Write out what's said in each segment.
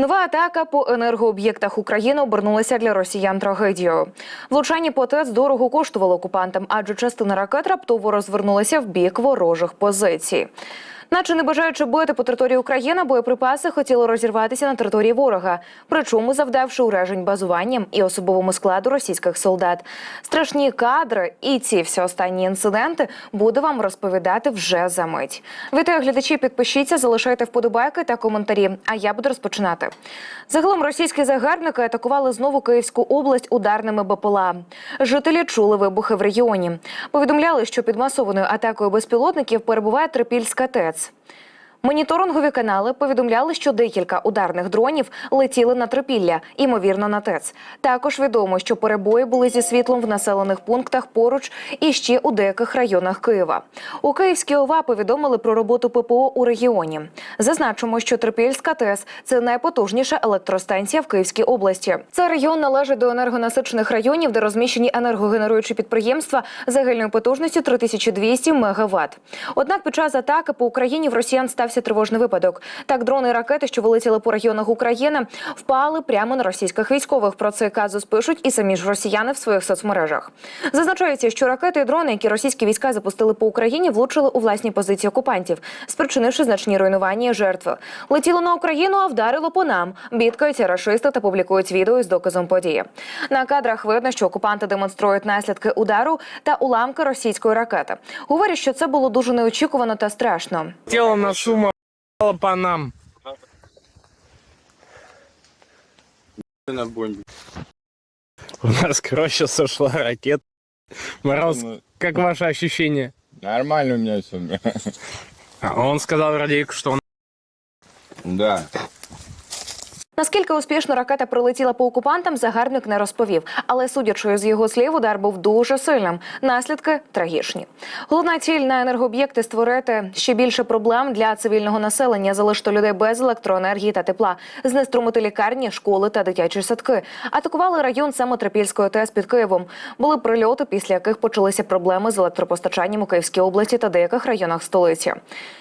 Нова атака по енергооб'єктах України обернулася для росіян трагедією. Влучання по ТЕЦ дорого коштувало окупантам, адже частина ракет раптово розвернулася в бік ворожих позицій. Наче не бажаючи бити по території України, боєприпаси хотіли розірватися на території ворога, причому завдавши уражень базуванням і особовому складу російських солдат. Страшні кадри і ці всі останні інциденти буду вам розповідати вже за мить. Вітаю глядачі, підпишіться, залишайте вподобайки та коментарі. А я буду розпочинати. Загалом російські загарбники атакували знову Київську область ударними БПЛА. Жителі чули вибухи в регіоні. Повідомляли, що під масованою атакою безпілотників перебуває Трипільська ТЕЦ. Молодец. Моніторингові канали повідомляли, що декілька ударних дронів летіли на Трипілля, ймовірно, на ТЕЦ. Також відомо, що перебої були зі світлом в населених пунктах поруч і ще у деяких районах Києва. У Київській ОВА повідомили про роботу ППО у регіоні. Зазначимо, що Трипільська ТЕС це найпотужніша електростанція в Київській області. Цей регіон належить до енергонасичених районів, де розміщені енергогенеруючі підприємства загальною потужністю 3200 МВт. Однак під час атаки по Україні в росіян стався тривожний випадок. Так, дрони і ракети, що вилетіли по регіонах України, впали прямо на російських військових. Про цей казус пишуть і самі ж росіяни в своїх соцмережах. Зазначається, що ракети і дрони, які російські війська запустили по Україні, влучили у власні позиції окупантів, спричинивши значні руйнування і жертви. Летіло на Україну, а вдарило по нам. Бідкаються рашисти та публікують відео із доказом події. На кадрах видно, що окупанти демонструють наслідки удару та уламки російської ракети. Говорять, що це було дуже неочікувано та страшно. Тело на сумма по нам. на бомбе. У нас, короче, сошла ракета. Мороз, Ну, как ваше ощущение? Нормально у меня все. А он сказал Радейку, что он... Да. Наскільки успішно ракета прилетіла по окупантам, загарбник не розповів. Але судячи з його слів, удар був дуже сильним. Наслідки трагічні. Головна ціль на енергооб'єкти створити ще більше проблем для цивільного населення, залишити людей без електроенергії та тепла, знеструмити лікарні, школи та дитячі садки. Атакували район Самотрипільської ТЕС під Києвом. Були прильоти, після яких почалися проблеми з електропостачанням у Київській області та деяких районах столиці.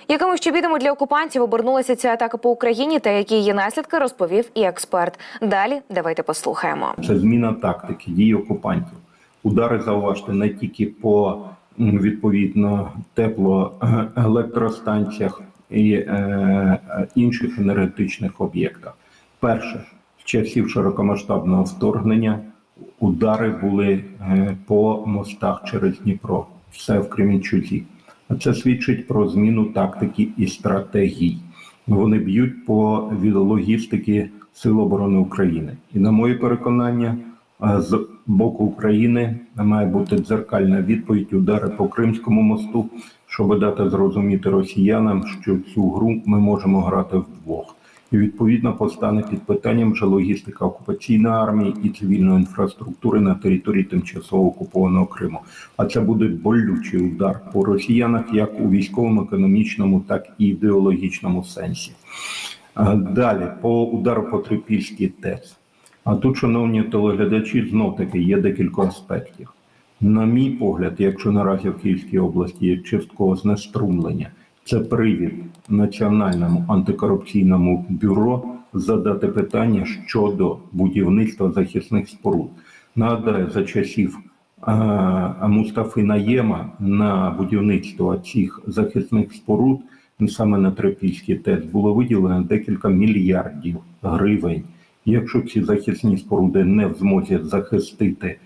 Якими ще бідами для окупантів обернулася ця атака по Україні та які її наслідки розповів і експерт. Далі давайте послухаємо. Це зміна тактики дій окупантів. Удари зауважте не тільки по відповідно теплоелектростанціях і е, інших енергетичних об'єктах. Перше, в часів широкомасштабного вторгнення удари були е, по мостах через Дніпро, все в Кремінчузі. А це свідчить про зміну тактики і стратегій. Вони б'ють по від логістики Сил оборони України. І на моє переконання, е, з боку України має бути дзеркальна відповідь удари по Кримському мосту, щоб дати зрозуміти росіянам, що цю гру ми можемо грати вдвох. І відповідно постане під питанням вже логістика окупаційної армії і цивільної інфраструктури на території тимчасово окупованого Криму. А це буде болючий удар по росіянах як у військовому, економічному, так і ідеологічному сенсі. Далі по удару по Трипільській ТЕЦ. А тут, шановні телеглядачі, знов таки є декілька аспектів. На мій погляд, якщо наразі в Київській області є часткове знеструмлення, це привід Національному антикорупційному бюро задати питання щодо будівництва захисних споруд. Нагадаю, за часів е, Мустафи Наєма на будівництво цих захисних споруд саме на Трипільській ТЕЦ було виділено декілька мільярдів гривень. Якщо ці захисні споруди не в змозі захистити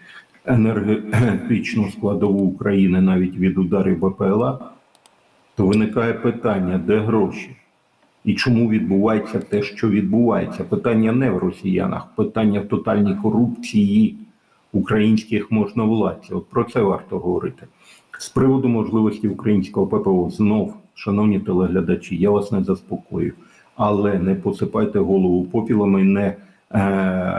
енергетичну складову України навіть від ударів БПЛА, то виникає питання, де гроші? І чому відбувається те, що відбувається? Питання не в росіянах, питання в тотальній корупції українських можновладців. От про це варто говорити. З приводу можливості українського ППО знов, шановні телеглядачі, я вас не заспокою, але не посипайте голову попілами, не е,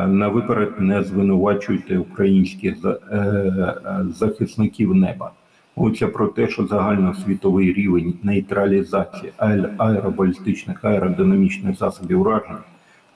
на виперед не звинувачуйте українських е, захисників неба. Оце про те, що загальносвітовий рівень нейтралізації аер- аеробалістичних аеродинамічних засобів ураження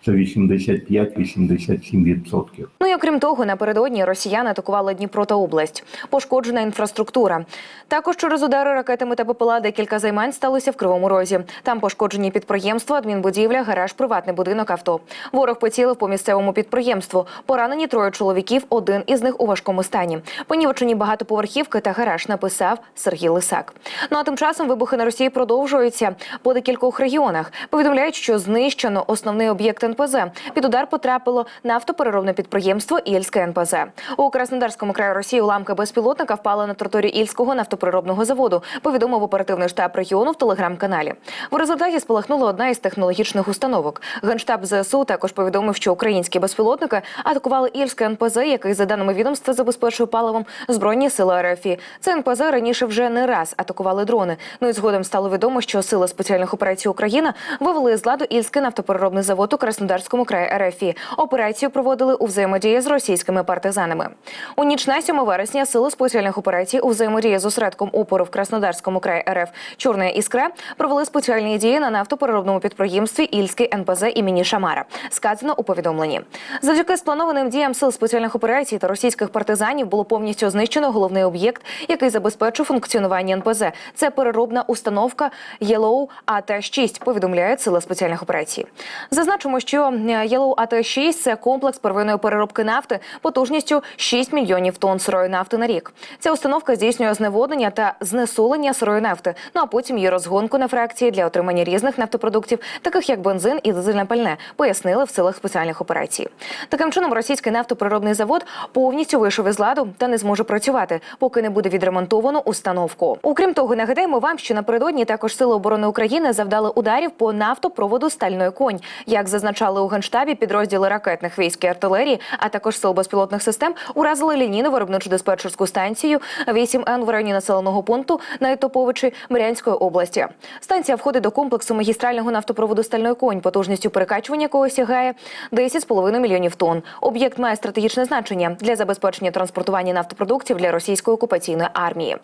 це 85-87%. Ну і окрім того, напередодні росіяни атакували Дніпро та область. Пошкоджена інфраструктура. Також через удари ракетами та ППЛА декілька займань сталося в Кривому Розі. Там пошкоджені підприємства, адмінбудівля, гараж, приватний будинок, авто. Ворог поцілив по місцевому підприємству. Поранені троє чоловіків, один із них у важкому стані. Понівечені багатоповерхівки та гараж написав Сергій Лисак. Ну а тим часом вибухи на Росії продовжуються по декількох регіонах. Повідомляють, що знищено основний об'єкт НПЗ. Під удар потрапило нафтопереробне підприємство Ільське НПЗ. У Краснодарському краї Росії уламки безпілотника впали на територію Ільського нафтопереробного заводу. Повідомив оперативний штаб регіону в телеграм-каналі. В результаті спалахнула одна із технологічних установок. Генштаб ЗСУ також повідомив, що українські безпілотники атакували Ільське НПЗ, який за даними відомства забезпечує паливом збройні сили РФ. Це НПЗ раніше вже не раз атакували дрони. Ну і згодом стало відомо, що сили спеціальних операцій Україна вивели з ладу Ільський нафтопереробний завод у Краснодарському краї РФ. Операцію проводили у взаємодії з російськими партизанами. У ніч на 7 вересня сили спеціальних операцій у взаємодії з осередком опору в Краснодарському краї РФ Чорна іскра провели спеціальні дії на нафтопереробному підприємстві Ільський НПЗ імені Шамара. Сказано у повідомленні. Завдяки спланованим діям сил спеціальних операцій та російських партизанів було повністю знищено головний об'єкт, який забезпечив функціонування НПЗ. Це переробна установка Yellow AT-6, повідомляє сила спеціальних операцій. Зазначимо, що е, Yellow AT-6 – це комплекс первинної переробки нафти потужністю 6 мільйонів тонн сирої нафти на рік. Ця установка здійснює зневоднення та знесолення сирої нафти, ну а потім її розгонку на фракції для отримання різних нафтопродуктів, таких як бензин і дизельне пальне, пояснили в силах спеціальних операцій. Таким чином, російський нафтопереробний завод повністю вийшов із ладу та не зможе працювати, поки не буде відремонтовано установку. Окрім того, нагадаємо вам, що напередодні також сили оборони України завдали ударів по нафтопроводу Стальної конь. Як зазначали у генштабі, підрозділи ракетних військ і артилерії, а також сил безпілотних систем уразили лінійну виробничу диспетчерську станцію 8Н в районі населеного пункту Найтоповичі Мирянської області. Станція входить до комплексу магістрального нафтопроводу Стальної конь, потужністю перекачування якого сягає 10,5 мільйонів тонн. Об'єкт має стратегічне значення для забезпечення транспортування нафтопродуктів для російської окупаційної армії.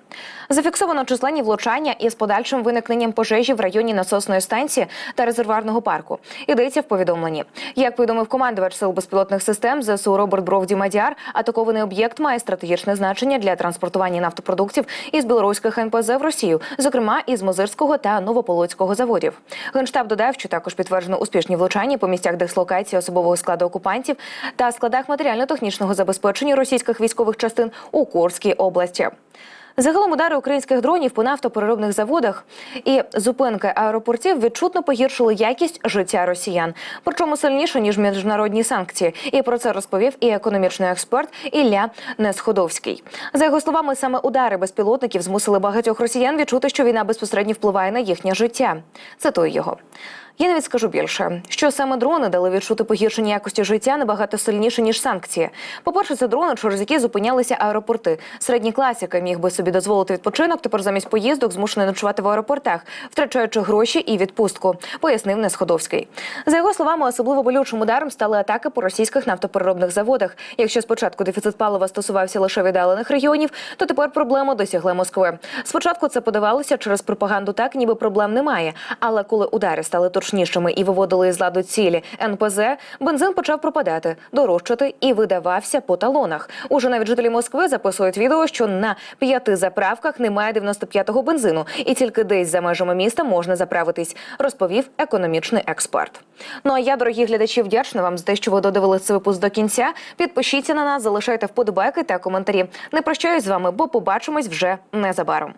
Зафіксовано численні влучання із подальшим виникненням пожежі в районі насосної станції та резервуарного парку. Йдеться в повідомленні. Як повідомив командувач сил безпілотних систем ЗСУ Роберт Бровді Мадяр, атакований об'єкт має стратегічне значення для транспортування нафтопродуктів із білоруських НПЗ в Росію, зокрема із Мозирського та Новополоцького заводів. Генштаб додав, що також підтверджено успішні влучання по місцях дислокації особового складу окупантів та складах матеріально-технічного забезпечення російських військових частин у Курській області. Загалом удари українських дронів по нафтопереробних заводах і зупинки аеропортів відчутно погіршили якість життя росіян, причому сильніше ніж міжнародні санкції. І про це розповів і економічний експерт Ілля Несходовський. За його словами, саме удари безпілотників змусили багатьох росіян відчути, що війна безпосередньо впливає на їхнє життя. Цитую його. Я навіть скажу більше, що саме дрони дали відчути погіршення якості життя набагато сильніше ніж санкції. По-перше, це дрони, через які зупинялися аеропорти. Середній класика міг би собі дозволити відпочинок. Тепер замість поїздок змушений ночувати в аеропортах, втрачаючи гроші і відпустку, пояснив Несходовський. За його словами, особливо болючим ударом стали атаки по російських нафтопереробних заводах. Якщо спочатку дефіцит палива стосувався лише віддалених регіонів, то тепер проблема досягла Москви. Спочатку це подавалося через пропаганду, так ніби проблем немає. Але коли удари стали точнішими і виводили із ладу цілі НПЗ, бензин почав пропадати, дорожчати і видавався по талонах. Уже навіть жителі Москви записують відео, що на п'яти заправках немає 95-го бензину, і тільки десь за межами міста можна заправитись, розповів економічний експерт. Ну а я, дорогі глядачі, вдячна вам за те, що ви додивилися цей випуск до кінця. Підпишіться на нас, залишайте вподобайки та коментарі. Не прощаюсь з вами, бо побачимось вже незабаром.